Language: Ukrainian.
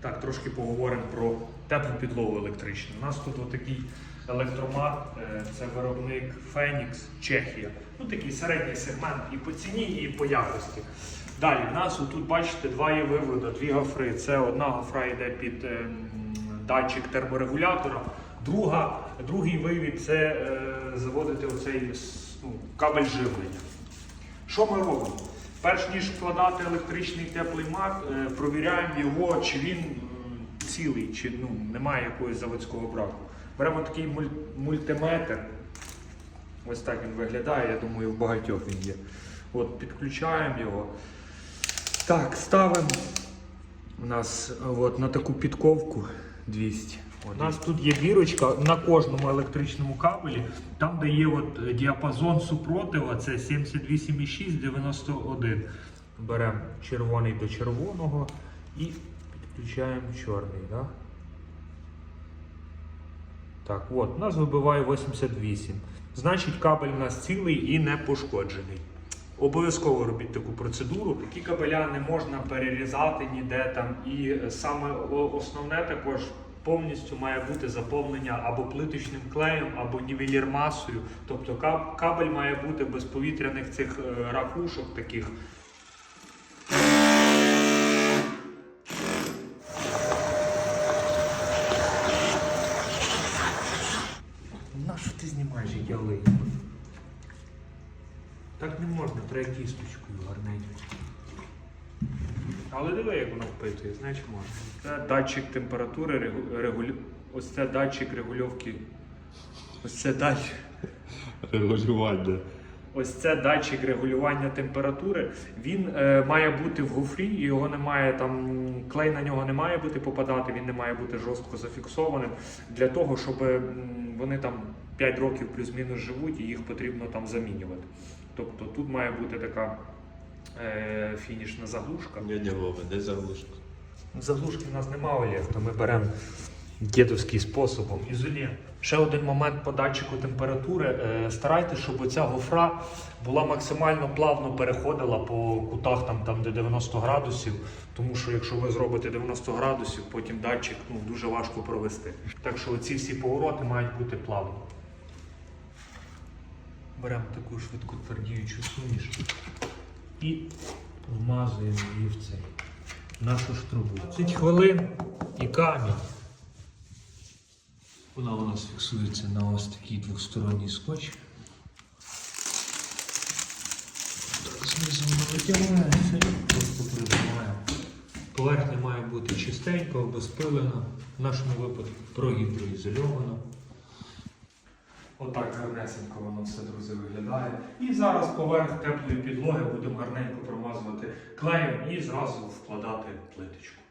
Так, трошки поговоримо про теплу підлогу електричну. У нас тут отакий електромат, е, це виробник Phoenix, Чехія. Ну такий середній сегмент і по ціні, і по якості. Далі, в нас тут бачите два є виводи, дві гофри. Це одна гофра йде під е, датчик терморегулятора, друга, другий вивід це е, заводити оцей ну, кабель живлення. Що ми робимо? Перш ніж вкладати електричний теплий мат, е, провіряємо його, чи він цілий, чи ну, немає якогось заводського браку. Беремо такий мультиметр. Ось так він виглядає, я думаю, в багатьох він є. От, підключаємо його. Так, ставимо у нас от, на таку підковку 200. У нас тут є бірочка на кожному електричному кабелі, там де є от е, діапазон супротива, це 78,6, 91. Беремо червоний до червоного і підключаємо чорний. Да? Так, от, у нас вибиває 88. Значить, кабель у нас цілий і не пошкоджений. Обов'язково робіть таку процедуру. Такі кабеля не можна перерізати ніде там. І е, саме основне також повністю має бути заповнення або плиточним клеєм, або нівелір-масою. Тобто кабель має бути без повітряних цих е, ракушок таких. На що ти знімаєш як я лию? Так не можна, треба кісточкою гарненько. Але диви, як воно впитує, значить можна. Це датчик температури, регулю... ось це датчик регульовки. Ось це датчик. Регулювання. Ось це датчик регулювання температури. Він е, має бути в гофрі, і його не має там клей на нього не має бути попадати, він не має бути жорстко зафіксованим для того, щоб вони там 5 років плюс-мінус живуть і їх потрібно там замінювати. Тобто тут має бути така е, фінішна заглушка. Дядя Вова, де заглушка? Заглушки в нас немає, Олег, то ми беремо дідовський способом. Ізолент. Ще один момент по датчику температури. Е, Старайтесь, щоб оця гофра була максимально плавно переходила по кутах, там, там де 90 градусів. Тому що якщо ви зробите 90 градусів, потім датчик ну, дуже важко провести. Так що ці всі повороти мають бути плавні. Беремо таку швидку твердіючу суміш і вмазуємо її в цей нашу ж трубу. 10 хвилин і камінь. Вона у нас фіксується на ось такий двосторонній скотч. Так, знизу вона витягається і просто прижимаємо. Поверхня має бути чистенька, обезпилена, в нашому випадку прогідроізольована. Отак гарнесенько воно все, друзі, виглядає. І зараз поверх теплої підлоги будемо гарненько промазувати клеєм і зразу вкладати плиточку.